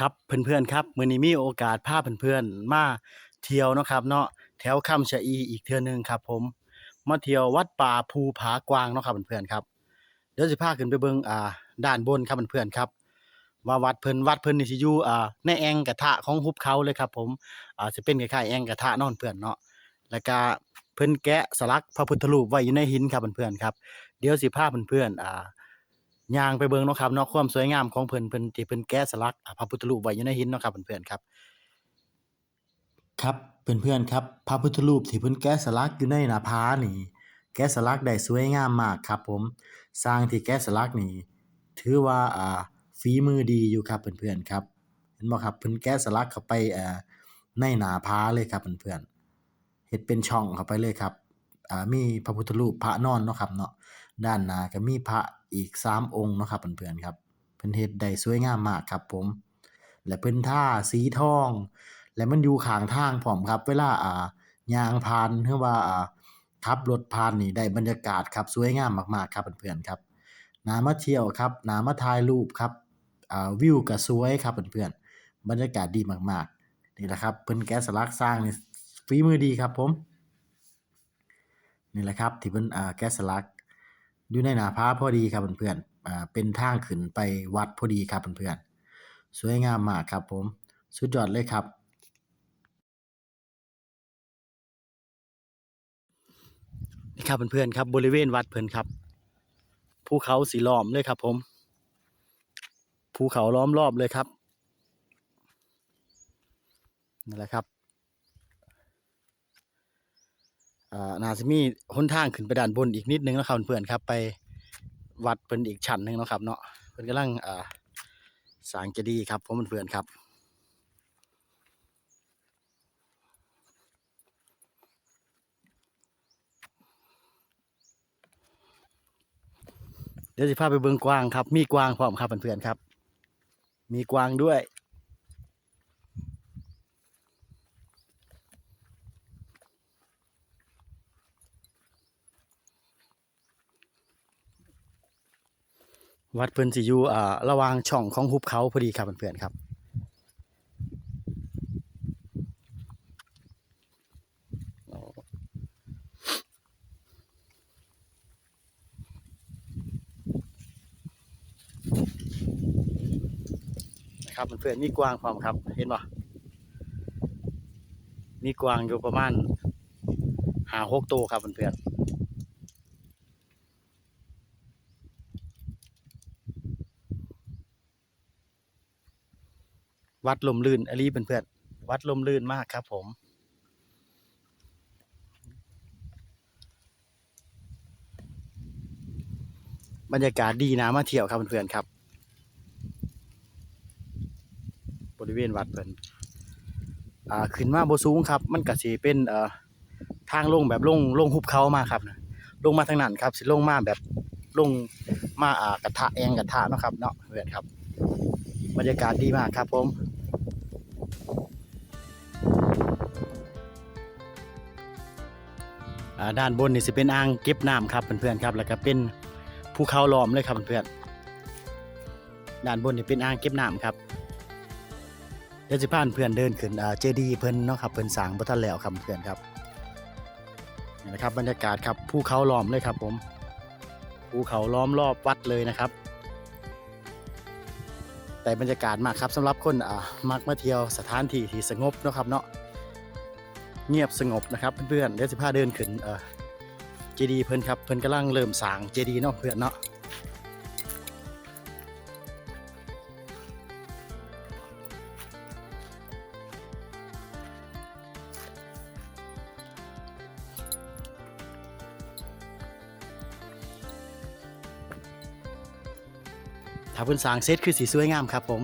ครับเพื่อนๆครับมื้อนี้มีโอกาสพาเพื่อนๆมาเที่ยวเนาะครับ เนาะแถวคำชะอีอีกเทื่อนึงครับ ผม มาเที่ยววัดป่าภูผากวางเนาะครับเพื่อนๆครับเดี๋ยวสิพาขึ้นไปเบิ่งอ่าด้านบนครับเพื่อนๆครับ ว่าวัดเพิ่นวัดเพิ่นนี่สิอยู่อ่าในแอ่งกระทะของหุบเขาเลยครับ ผมอ่าสิเป็นคล้ายๆแอ่งกระทะนาะเพื่อนเนาะแล้วก็เพิ่นแกะสลักพระพุทธรูปไว้อยู่ในหินครับเพื่อนๆครับ เดี๋ยวสิพาเพื่อนๆอ่า ย่างไปเบิ่งเนาะครับเนาะความสวยงามของเพิ่นเพิ่นที่เพิ่นแกะสลักพระพุทธรูปไว้อยู่ในหินเนาะครับเพื่อนๆครับ ครับเพื่อนๆครับพระพุทธรูปที่เพิ่นแกะสลักอยู่ในหน้าผานี่ แกะสลักได้สวยงามมากครับผมสร้างที่แกะสลักนี่ถือว่าอ่าฝีมือดีอยู่ครับเพื่อนๆครับ เห็นบ่ครับเพิ่นแกะสลักเข้าไปอ่าในหน้าผาเลยครับเพื่อนๆเฮ็ดเป็นช่องเข้าไปเลยครับอ่ามีพระพุทธรูปพระนอนเนาะครับเนาะด้านหน้าก็มีพระ อีก 3 องค์เนาะครับเพื่อนๆครับ เพิ่นเฮ็ดได้สวยงามมากครับผม และเพิ่นท่าสีทอง และมันอยู่ข้างทางพร้อมครับ เวลาอ่ายางผ่านหรือว่าอ่าขับรถผ่านนี่ได้บรรยากาศครับสวยงามมากๆครับเพื่อนๆครับนามาเที่ยวครับนามาถ่ายรูปครับอ่าวิวก็สวยครับเพื่อนๆบรรยากาศดีมากๆนี่แหละครับเพิ่นแกะสลักสร้างนี่ฝีมือดีครับผมนี่แหละครับที่เพิ่นอ่าแกะสลัก อยู่ในหน้าผาพอดีครับเพื่อนๆอ่าเป็นทางขึ้นไปวัดพอดีครับเพื่อนๆสวยงามมากครับผม สุดยอดเลยครับ นี่ครับเพื่อนๆครับบริเวณวัดเพิ่นครับภูเขาสีล้อมเลยครับผมภูเขาล้อมรอบเลยครับนั่นแหละครับ อ่าน่าจะมีหนทางขึ้นไปด้านบนอีกนิดนึงนะครับเพื่อนๆครับไปวัดเพิ่นอีกชั้นหนึ่งนะครับ เนาะเพิ่นกำลังอ่าสางเจดีย์ครับผมเพื่อนๆครับเดี๋ยวสิพาไปเบิ่งกวางครับ มีกวางพร้อมครับเพื่อนๆครับ มีกวางด้วย วัดเพิ่นสิอยู่อ่าระหว่างช่องของหุบเขาพอดีครับเพื่อนๆครับ นะครับเพื่อนๆมีกวางพร้อมครับ เห็นบ่มีกวางอยู่ประมาณหาหกตัวครับเพื่อนๆ วัดลมลื่นอลีเพื่อนๆวัดลมลื่นมากครับ ผมบรรยากาศดีนะมาเที่ยวครับเพื่อนๆครับ บริเวณวัดเพิ่นอ่าขึ้นมาบ่สูงครับ มันก็สิเป็นเอ่อทางลงแบบลงลงหุบเขามาครับนะลงมาทางนั้นครับสิลงมาแบบลงมาอ่ากระทะแองกระทะเนาะครับเนาะเพื่อนครับ บรรยากาศดีมากครับผม ด้านบนนี่สิเป็นอ่างเก็บน้ำครับเพื่อนๆครับ แล้วก็เป็นภูเขาล้อมเลยครับเพื่อนๆด้านบนนี่เป็นอ่างเก็บน้ำครับเดี๋ยวสิพาเพื่อนเดินขึ้นเจดีย์เพิ่นเนาะครับเพิ่นสางบ่ทันแล้วครับเพื่อนครับนี่นะครับบรรยากาศครับภูเขาล้อมเลยครับ ผมภูเขาล้อมรอบวัดเลยนะครับ แต่บรรยากาศมากครับสำหรับคนอ่ามักมาเที่ยวสถานที่ที่สงบเนาะครับเนาะ เงียบสงบนะครับเพื่อนๆเดี๋ยวสิพาเดินขึ้นเออเจดีเพิ่อนครับเพิ่อนกำลังเริ่มสางเจดีเนาะเพื่อนเนาะถ้าเพิ่อนสางเสร็จคือสีสวยงามครับผม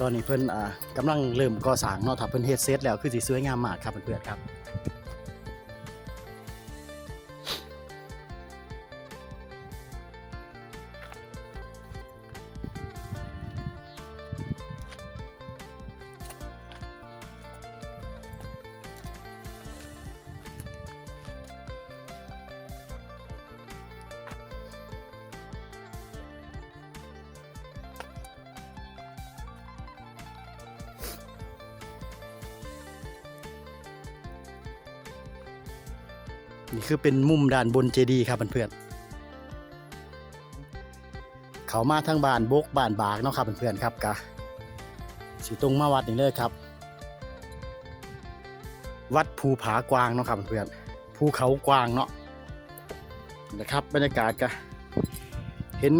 ตอนนี้เพิ่นอ่ากำลังเริ่มก่อสร้างเนาะถ้าเพิ่นเฮ็ดเสร็จแล้วคือสีสวยงามมากครับเพื่อนๆครับ นี่คือเป็นมุมด้านบนเจดีย์ครับเพื่อนๆเขามาทางบ้านบกบ้านบากเนาะครับเพื่อนๆครับกะสิตรงมาวัดนี่เลยครับ วัดภูผากวางเนาะครับเพื่อนๆภูเขากวางเนาะนะครับบรรยากาศกะเห็น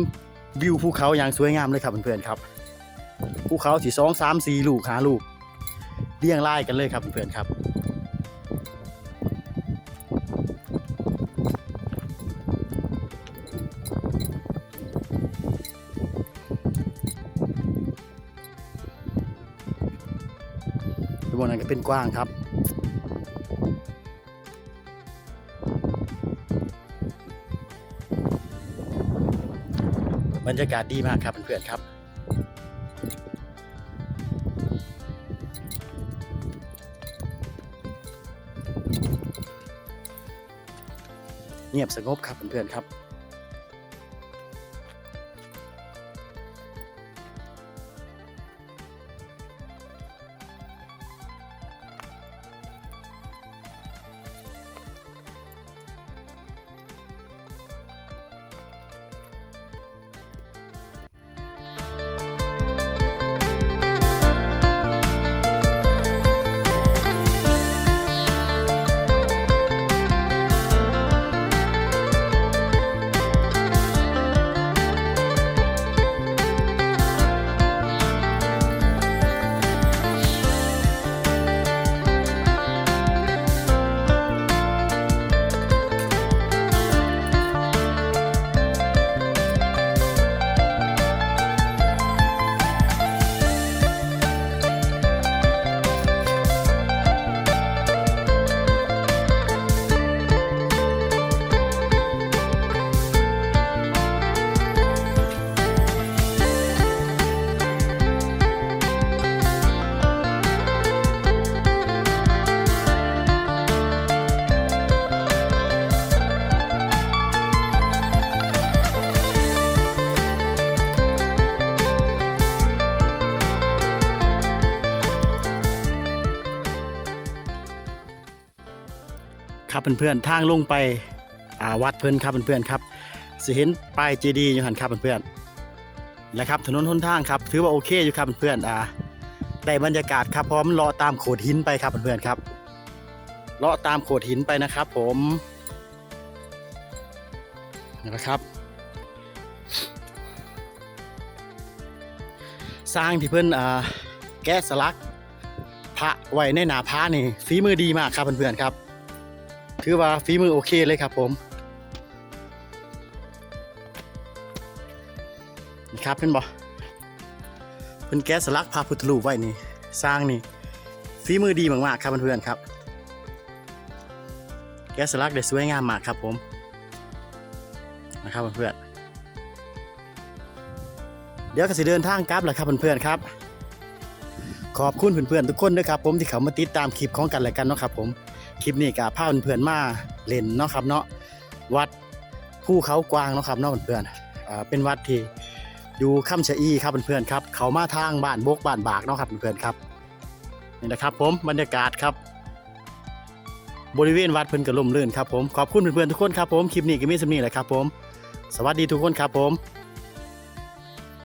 วิวภูเขาอย่างสวยงามเลยครับเพื่อนๆครับภูเขาสีสองสามสี่ลูกหาลูกเรียงรายกันเลยครับเพื่อนๆครับ บนนั้นก็เป็นกว้างครับบรรยากาศดีมากครับเพื่อนๆครับ เงียบสงบครับเพื่อนๆครับ ครับเพื่อนๆทางลงไปอาวัดเพิ่อนครับเพื่อนๆครับสิเห็นป้ายเจดีย์อยู่หันครับเพื่อนๆและครับถนนหนทางครับถือว่าโอเคอยู่ครับเพื่อนๆอ่าได้บรรยากาศครับพร้อมเลาะตามโขดหินไปครับเพื่อนๆครับเลาะตามโขดหินไปนะครับ ผมนี่นะครับสร้างที่เพื่อนอ่าแกะสลักพระไว้ในหนาพระนี่ฝีมือดีมากครับเพื่อนๆครับ ถือว่าฝีมือโอเคเลยครับผมนี่ครับเพื่อนบอเป็นแก๊สสลักพาพุทธรูปไว้นี่ สร้างนี่ฝีมือดีมากๆครับเพื่อนๆครับแกสลักได้สวยงามมากครับผมนะครับเพื่อนๆเดี๋ยวก็สิเดินทางกลับแหละครับเพื่อนๆครับ ขอบคุณเพื่อนๆทุกคนด้วยครับผมที่เขามาติดตามคลิปของกันและกันเนาะครับผม คลิปนี้กับพาเพื่อนๆมาเล่นเนาะครับเนาะวัดภูเขากวางเนาะครับเนาะเพื่อนๆเป็นวัดที่อยู่ค่ำชะอีครับเพื่อนๆครับ เขามาทางบ้านบกบ้านบากเนาะครับเพื่อนๆครับนี่นะครับผมบรรยากาศครับ บริเวณวัดเพิ่นกระลมลื่นครับผมขอบคุณเพื่อนๆทุกคนครับผมคลิปนี้ก็มีสำนีแหละครับผม สวัสดีทุกคนครับผม